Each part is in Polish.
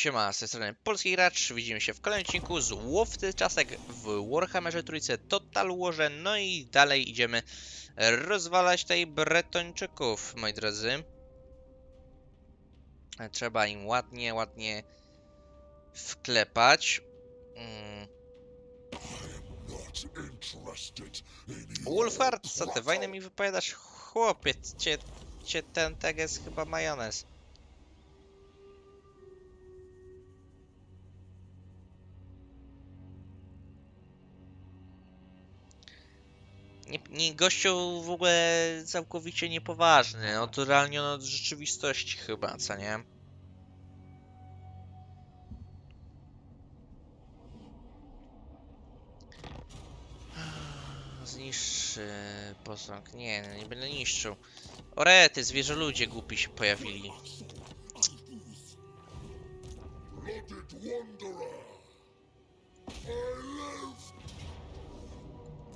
Siema, z tej strony Polski Gracz, widzimy się w kolejnym odcinku z Łowcy Czasek w Warhammerze Trójce Total Warze, no i dalej idziemy rozwalać tutaj Bretończyków, moi drodzy. Trzeba im ładnie, ładnie wklepać. Mm. Wolfhard, co ty wojnę mi wypowiadasz? Chłopiec, cię, cię ten tak jest chyba majonez. Nie, nie, gościu w ogóle całkowicie niepoważny, odrealniony od rzeczywistości chyba, co nie? Zniszczy posąg. Nie, no nie będę niszczył. Orety, zwierzę ludzie głupi się pojawili.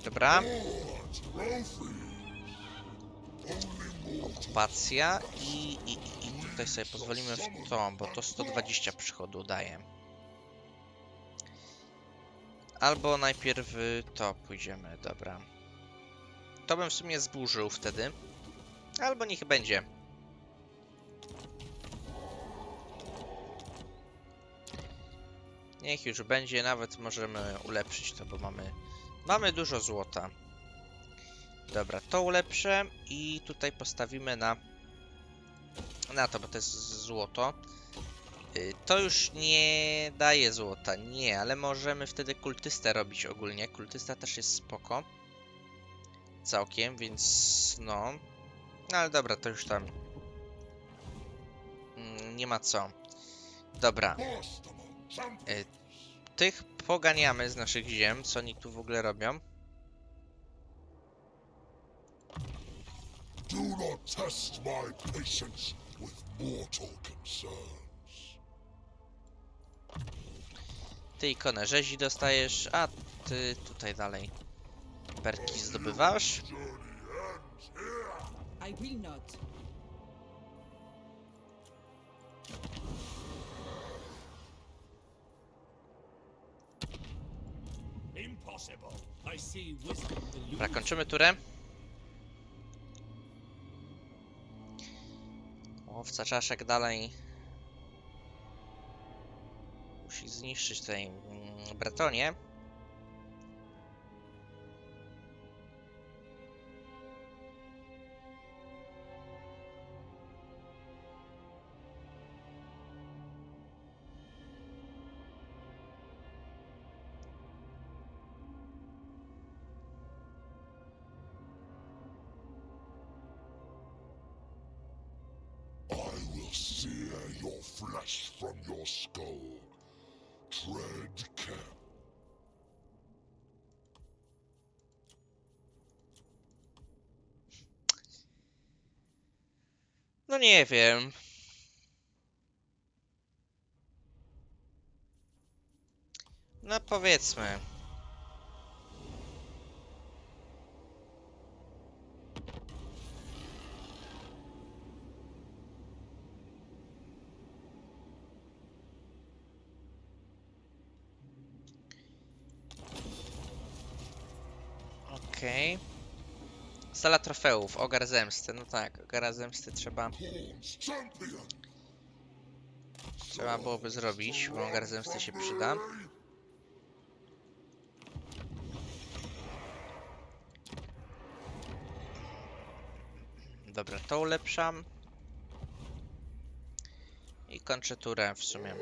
Dobra. Okupacja i, i, i tutaj sobie pozwolimy w to, bo to 120 przychodu daje. Albo najpierw to pójdziemy, dobra. To bym w sumie zburzył wtedy. Albo niech będzie. Niech już będzie, nawet możemy ulepszyć to, bo mamy, mamy dużo złota. Dobra, to ulepszę i tutaj postawimy na, na to, bo to jest złoto. Y, To już nie daje złota, nie, ale możemy wtedy kultystę robić ogólnie. Kultysta też jest spoko. Całkiem, więc no. No ale dobra, to już tam. Mm, Nie ma co. Dobra. Y, Tych poganiamy z naszych ziem, co oni tu w ogóle robią. Do not test my patience with mortal concerns. Ty ikonę rzezi dostajesz, a ty tutaj dalej perki zdobywasz. I will not. Impossible. I see wisdom Dobra, kończymy turę. Łowca czaszek dalej musi zniszczyć tutaj mm, Bretonię. No nie wiem. No powiedzmy. Okej. Sala trofeów, ogar zemsty. No tak, ogara zemsty trzeba, trzeba byłoby zrobić, bo ogar zemsty się przyda. Dobra, to ulepszam. I kończę turę w sumie.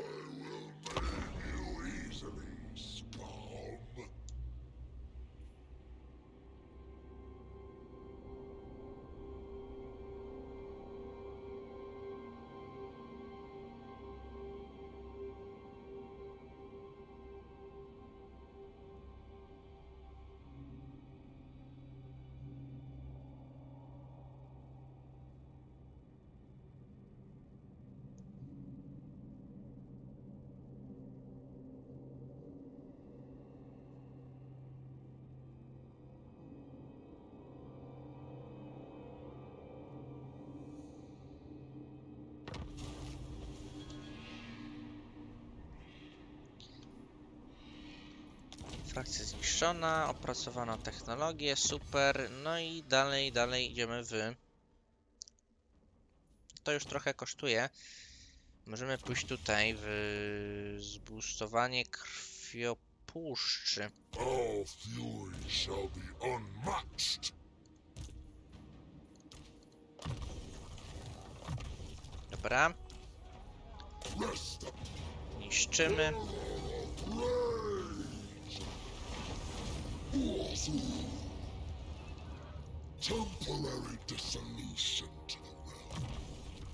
Frakcja zniszczona, opracowano technologię, super. No i dalej, dalej idziemy w... To już trochę kosztuje. Możemy pójść tutaj w zboostowanie krwiopuszczy. Our fury shall be unmatched. Dobra, Rest niszczymy. temporary dissolution to the realm.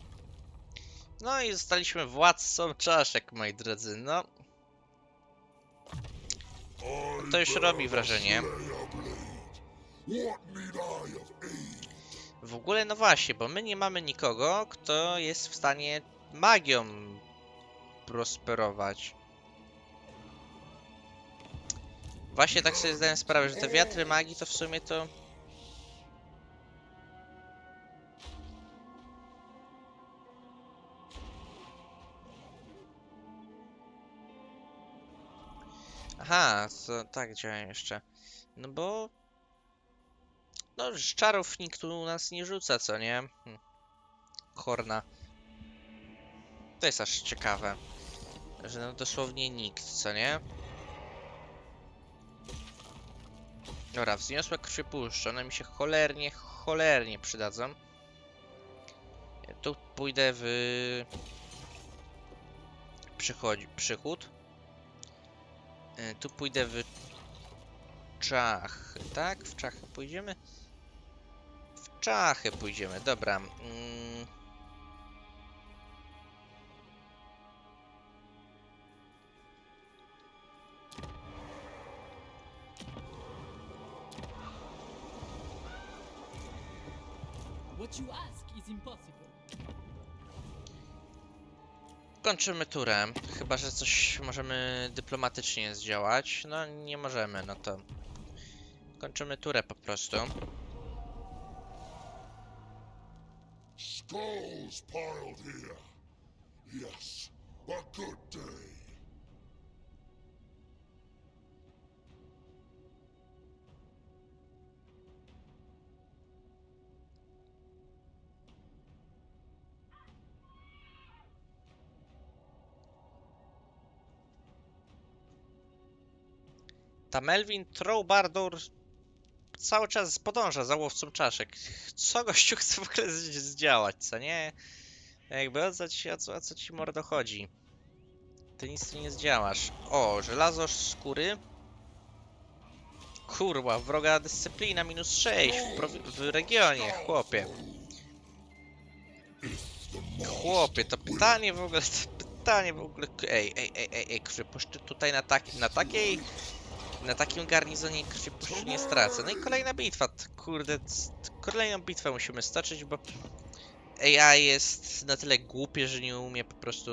No i zostaliśmy władcą czaszek, moi drodzy. No, to już robi wrażenie. W ogóle, no właśnie, bo my nie mamy nikogo, kto jest w stanie magią prosperować. Właśnie tak sobie zdałem sprawę, że te wiatry magii to w sumie to... Aha, to tak działają jeszcze. No bo no, czarów nikt tu u nas nie rzuca, co nie? Hm. Horna. To jest aż ciekawe. Że no dosłownie nikt, co nie? Dobra, wzniosłe krwiopuszcze, one mi się cholernie, cholernie przydadzą. Ja tu pójdę w... Przychodzi, przychód. E, Tu pójdę w Czachy, tak? W Czachy pójdziemy? W Czachy pójdziemy, dobra. Mm. Kończymy turę. Chyba, że coś możemy dyplomatycznie zdziałać. No, nie możemy, no to... Kończymy turę po prostu. Skulls piled here. Yes, a good day. Ta Melvin Troubadour cały czas podąża za łowcą czaszek. Co gościu chce w ogóle zdziałać, co nie? Jakby o co ci, o co, o co ci mordo chodzi? Ty nic nie zdziałasz. O, żelazo skóry. Kurwa, wroga dyscyplina minus 6 w, w regionie, chłopie. Chłopie, to pytanie w ogóle, to pytanie w ogóle, ej, ej, ej, ej, ej, krzypuszczy tutaj na takiej, na takim garnizonie krzypuszczy nie stracę. No i kolejna bitwa, kurde, kolejną bitwę musimy stoczyć, bo AI jest na tyle głupie, że nie umie po prostu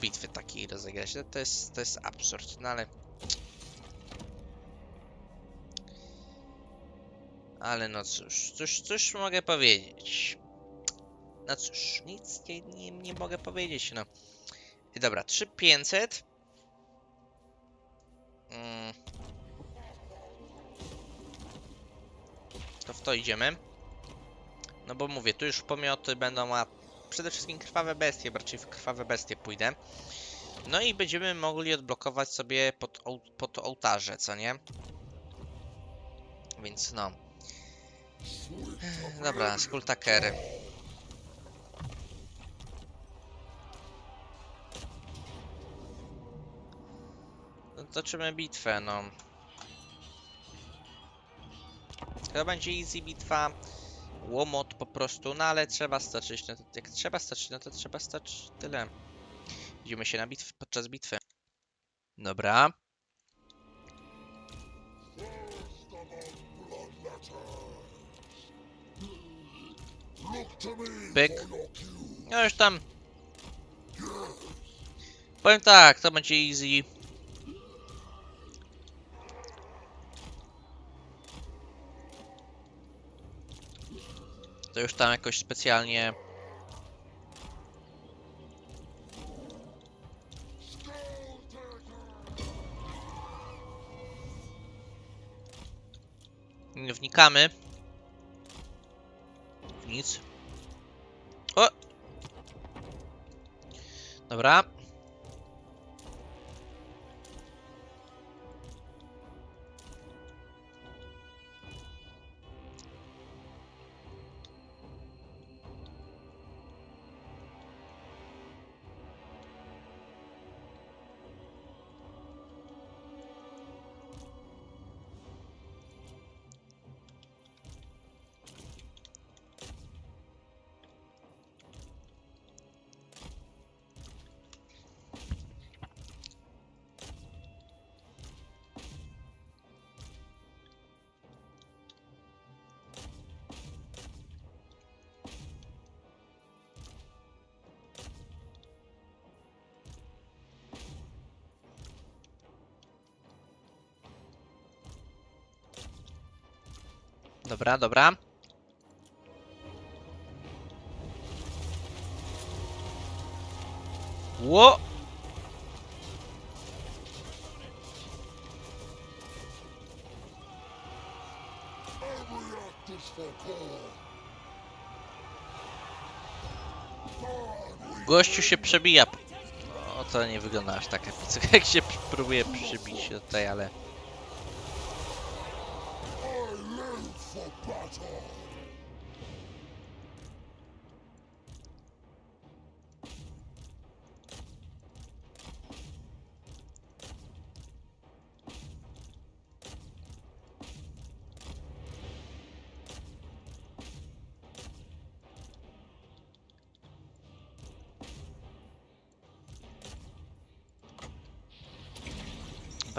bitwy takiej rozegrać. No to jest, to jest absurd, no ale... Ale no cóż, cóż, cóż mogę powiedzieć? No cóż, nic nie, nie, nie mogę powiedzieć, no. Dobra, 3500. Mm. To w to idziemy. No bo mówię, tu już pomioty będą, a przede wszystkim krwawe bestie, raczej w krwawe bestie pójdę. No i będziemy mogli odblokować sobie pod, pod ołtarze, co nie? Więc no. Dobra, Skultakery. No, Toczymy bitwę, no. To będzie easy bitwa. Łomot po prostu, no ale trzeba stoczyć. No to, jak trzeba stoczyć, no to trzeba stoczyć tyle. Widzimy się na bitw podczas bitwy. Dobra. Pyk. No już tam. Powiem tak, to będzie easy. To już tam jakoś specjalnie... Nie wnikamy. W nic. O! Dobra. Dobra, dobra. Ło! Gościu się przebija. O, to nie wygląda aż tak epicko, jak się próbuje przybić tutaj, ale...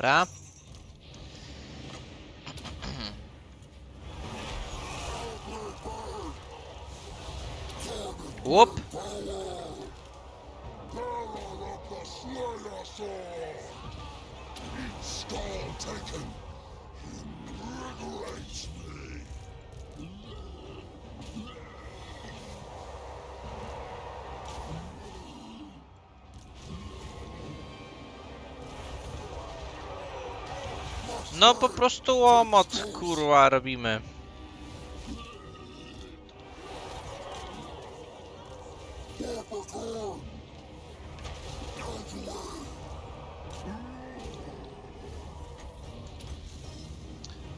Dobra. Me. No po prostu łomot, kurwa, robimy.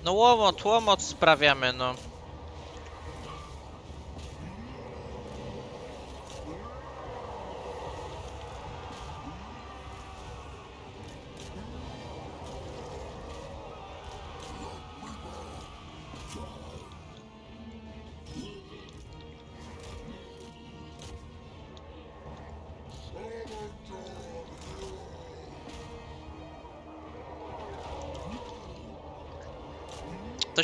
No łomot, łomot sprawiamy, no.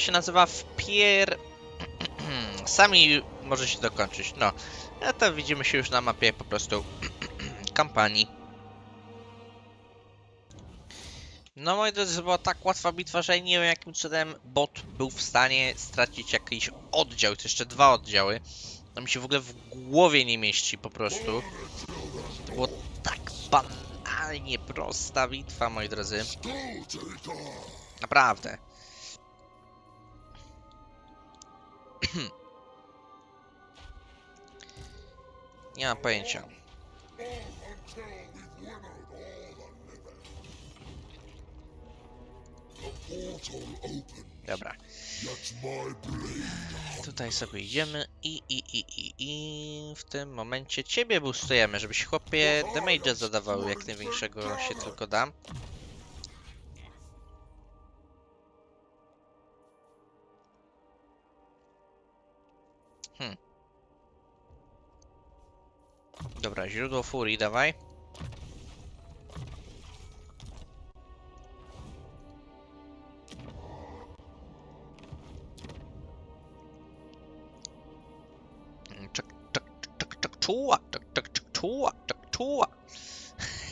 Się nazywa wpier... Sami może się dokończyć, no. A to widzimy się już na mapie po prostu kampanii. No moi drodzy, była tak łatwa bitwa, że nie wiem jakim cudem bot był w stanie stracić jakiś oddział, to jeszcze dwa oddziały. To mi się w ogóle w głowie nie mieści po prostu. To było tak banalnie prosta bitwa, moi drodzy. Naprawdę. Nie mam pojęcia. Dobra. Tutaj sobie idziemy i, i, i, i, i w tym momencie ciebie boostujemy, żebyś chłopie damage'a zadawał jak największego się tylko da. Hmm. Dobra, źródło furii, dawaj. Czek, czek, czek, czek,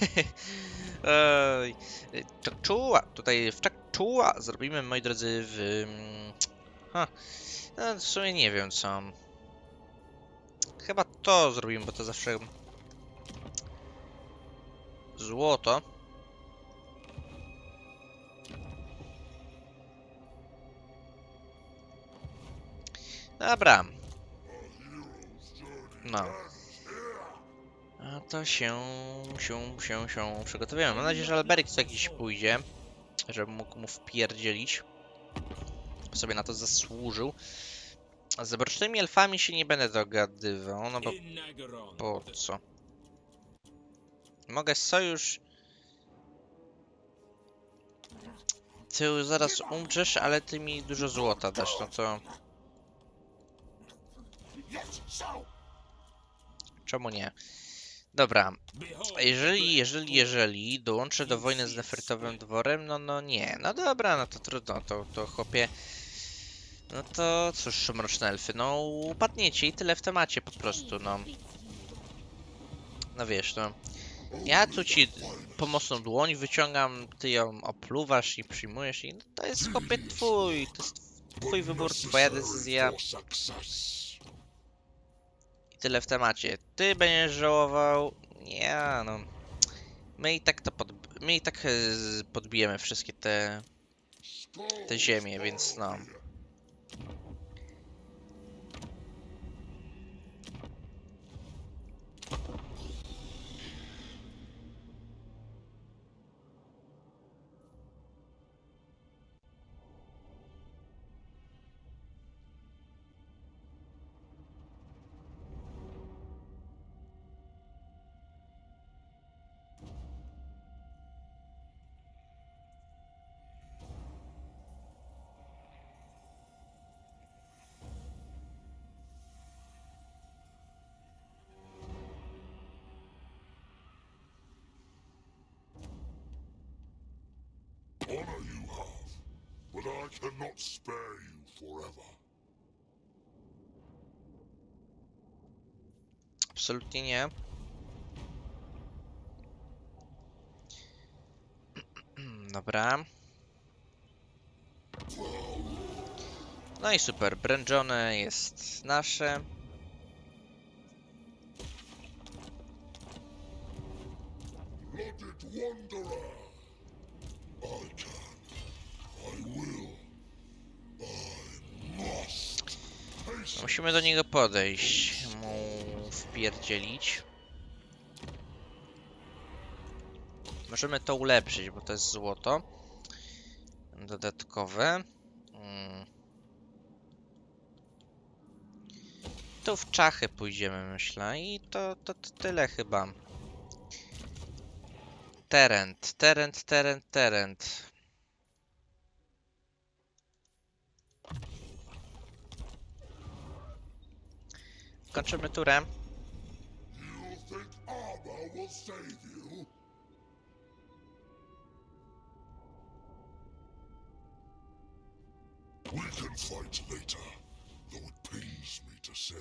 czek, czuła. Tutaj w czek, czuła zrobimy, moi drodzy, w... mm, Ha, no, w sumie nie wiem co. Chyba to zrobimy, bo to zawsze... Złoto. Dobra. No. A to się, się, się, się przygotowujemy. Mam nadzieję, że Alberik co jakiś pójdzie, żeby mógł mu wpierdzielić. Sobie na to zasłużył. Z zabrocznymi elfami się nie będę dogadywał, no bo po co? Mogę sojusz... Ty zaraz umrzesz, ale ty mi dużo złota dasz, no to... Czemu nie? Dobra, jeżeli, jeżeli, jeżeli dołączę do wojny z Nefertowym dworem, no, no nie. No dobra, no to trudno, to, to chłopie... No to cóż, mroczne elfy, no upadniecie i tyle w temacie po prostu, no. No wiesz, no. Ja tu ci pomocną dłoń wyciągam, ty ją opluwasz i przyjmujesz i no, to jest chłopie twój, to jest twój wybór, twoja decyzja i tyle w temacie. Ty będziesz żałował, ja no. My i tak to pod... my i tak e, podbijemy wszystkie te, te ziemie, więc no. Cannot spare you forever. Absolutnie nie. Dobra. No i super, Brędzone jest nasze. Musimy do niego podejść, mu wpierdzielić. Możemy to ulepszyć, bo to jest złoto. Dodatkowe. Mm. Tu w czachy pójdziemy, myślę. I to, to, to tyle chyba. Terent, terent, terent, terent. To say.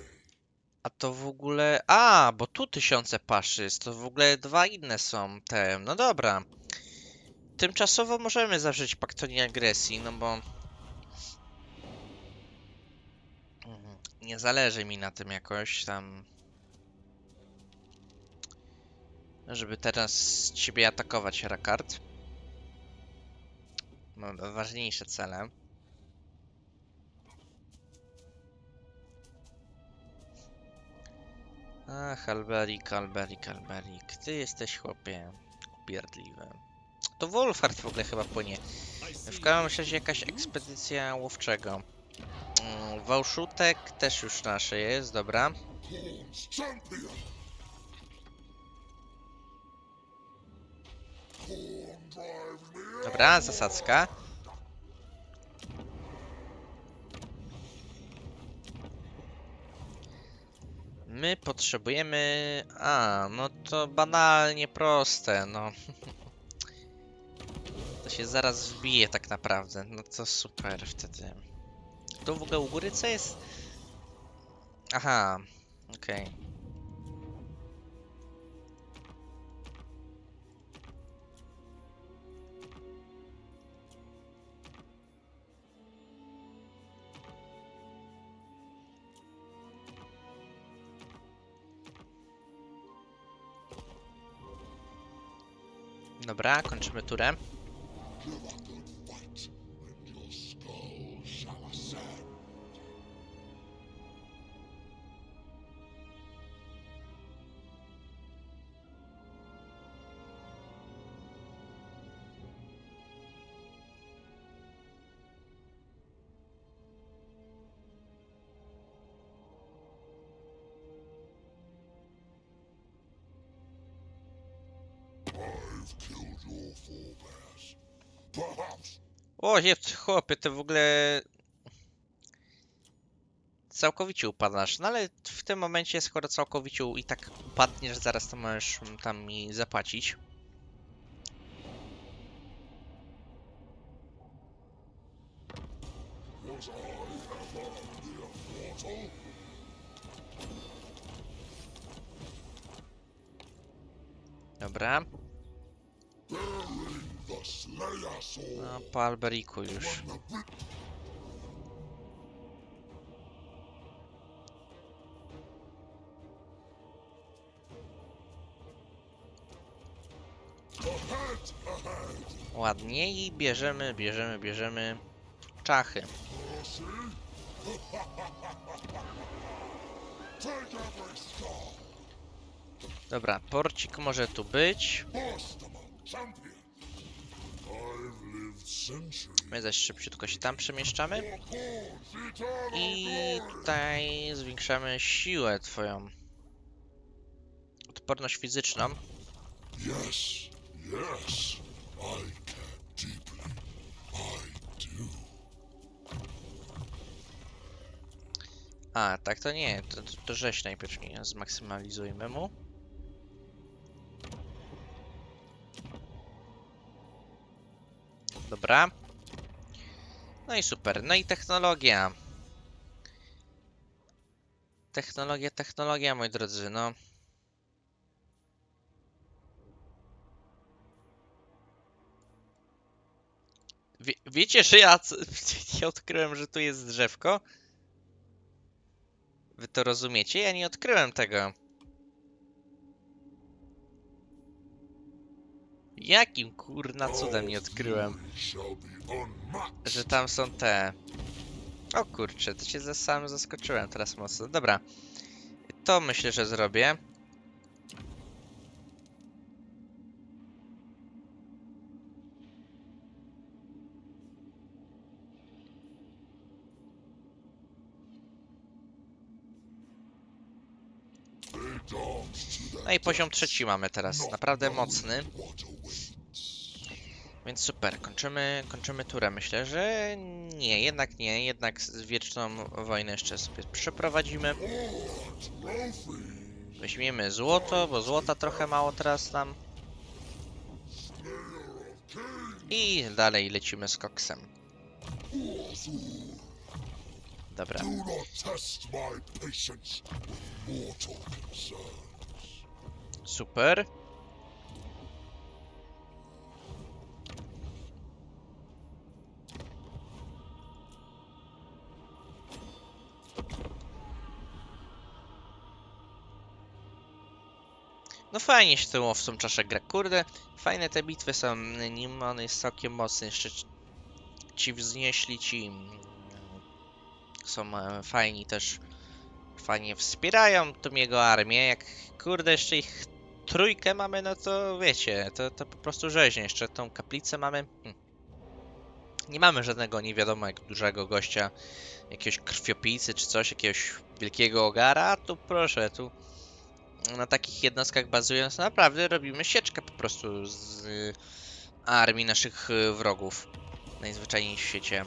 A to w ogóle. A, bo tu tysiące paszy jest. To w ogóle dwa inne są te. No dobra. Tymczasowo możemy zawrzeć pakt o nieagresji, no bo. Nie zależy mi na tym jakoś tam. Żeby teraz ciebie atakować, Rakard. Mam ważniejsze cele. Ach, Alberik, Alberik, Alberik. Ty jesteś chłopie upierdliwy. To Wolfhard w ogóle chyba płynie. W każdym razie jakaś ekspedycja łowczego. Mm, Wałszutek też już nasze jest, dobra. Dobra, zasadzka. My potrzebujemy... A, no to banalnie proste, no. To się zaraz wbije tak naprawdę, no to super wtedy. Tu w ogóle u góry co jest? Aha, okej. Dobra, kończymy turę. O, nie, chłopie, ty w ogóle... Całkowicie upadasz, no ale w tym momencie, skoro całkowicie i tak upadniesz, zaraz to możesz tam mi zapłacić. Dobra, no po Alberiku już. Ładnie i bierzemy, bierzemy, bierzemy czachy. Dobra, porcik może tu być. My zaś szybciutko się tam przemieszczamy. I tutaj zwiększamy siłę twoją. Odporność fizyczną. Yes, yes, I care deeply. I do. A, tak to nie, to, to, to rzeź najpierw nie zmaksymalizujmy mu. Dobra. No i super. No i technologia. Technologia, technologia, moi drodzy, no. Wie, wiecie, że ja, ja odkryłem, że tu jest drzewko? Wy to rozumiecie? Ja nie odkryłem tego. Jakim kurna cudem nie odkryłem, że tam są te... O kurczę, to się za sam zaskoczyłem teraz mocno. Dobra. To myślę, że zrobię. No i poziom trzeci mamy teraz. Naprawdę mocny. Więc super, kończymy, kończymy turę. Myślę, że nie, jednak nie. Jednak wieczną wojnę jeszcze sobie przeprowadzimy. Weźmiemy złoto, bo złota trochę mało teraz nam. I dalej lecimy z koksem. Dobra. Do not test my patience with mortal concerns. Super. No fajnie się tą owcą czaszę gra. Kurde, fajne te bitwy są, nim on jest całkiem mocny. Jeszcze ci- ci wznieśli ci mm, są e, fajni też. Fajnie wspierają tą jego armię. Jak kurde jeszcze ich trójkę mamy, no to wiecie, to, to po prostu rzeźnie. Jeszcze tą kaplicę mamy. Hm. Nie mamy żadnego nie wiadomo jak dużego gościa, jakiegoś krwiopijcy czy coś, jakiegoś wielkiego ogara, tu proszę, tu na takich jednostkach bazując naprawdę robimy sieczkę po prostu z y, armii naszych y, wrogów. Najzwyczajniej w świecie.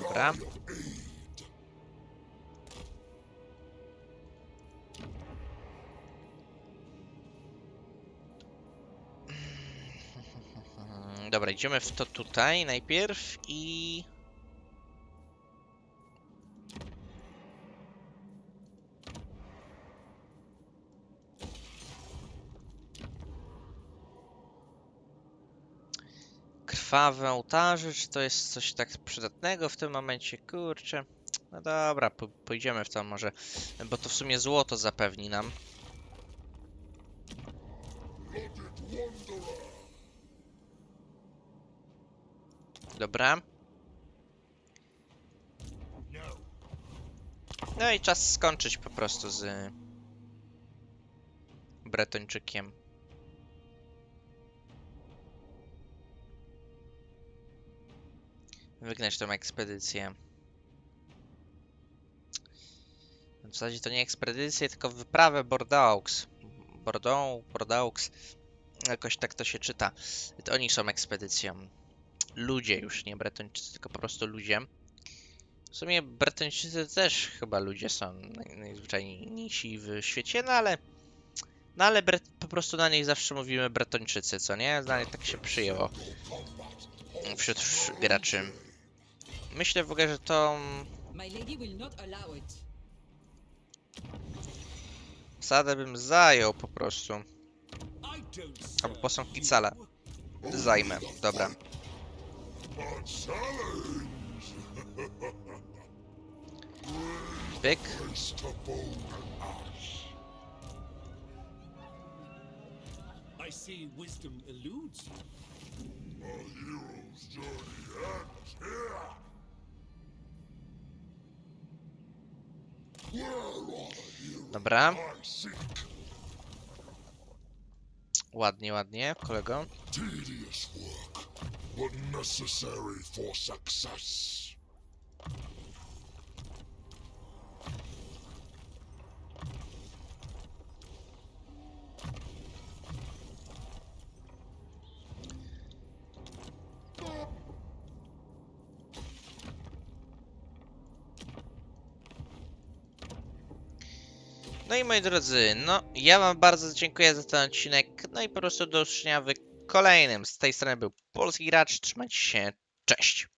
Dobra. I of aid? Mm, Dobra, idziemy w to tutaj najpierw i... Krwawe ołtarze, czy to jest coś tak przydatnego w tym momencie? Kurczę. No dobra, pójdziemy w to może, bo to w sumie złoto zapewni nam. Dobra. No i czas skończyć po prostu z Bretończykiem. Wygnać tą ekspedycję. W zasadzie to nie ekspedycję, tylko wyprawę Bordeaux. Bordeaux, Bordeaux. Jakoś tak to się czyta. To oni są ekspedycją. Ludzie już, nie Bretończycy, tylko po prostu ludzie. W sumie Bretończycy też chyba ludzie są naj- najzwyczajniejsi w świecie, no ale... No ale po prostu na nich zawsze mówimy Bretończycy, co nie? Na nich tak się przyjęło wśród graczy. Myślę w ogóle, że to sadę bym zajął po prostu. Albo posąg. Kicala. Zajmę, dobra. Pyk. I see wisdom eludes you. A hero's journey ends here. Dobra. Ładnie, ładnie, kolego. Tedious work, but necessary for success. Moi drodzy, no ja wam bardzo dziękuję za ten odcinek. No i po prostu do usłyszenia w kolejnym. Z tej strony był Polski Gracz. Trzymajcie się. Cześć.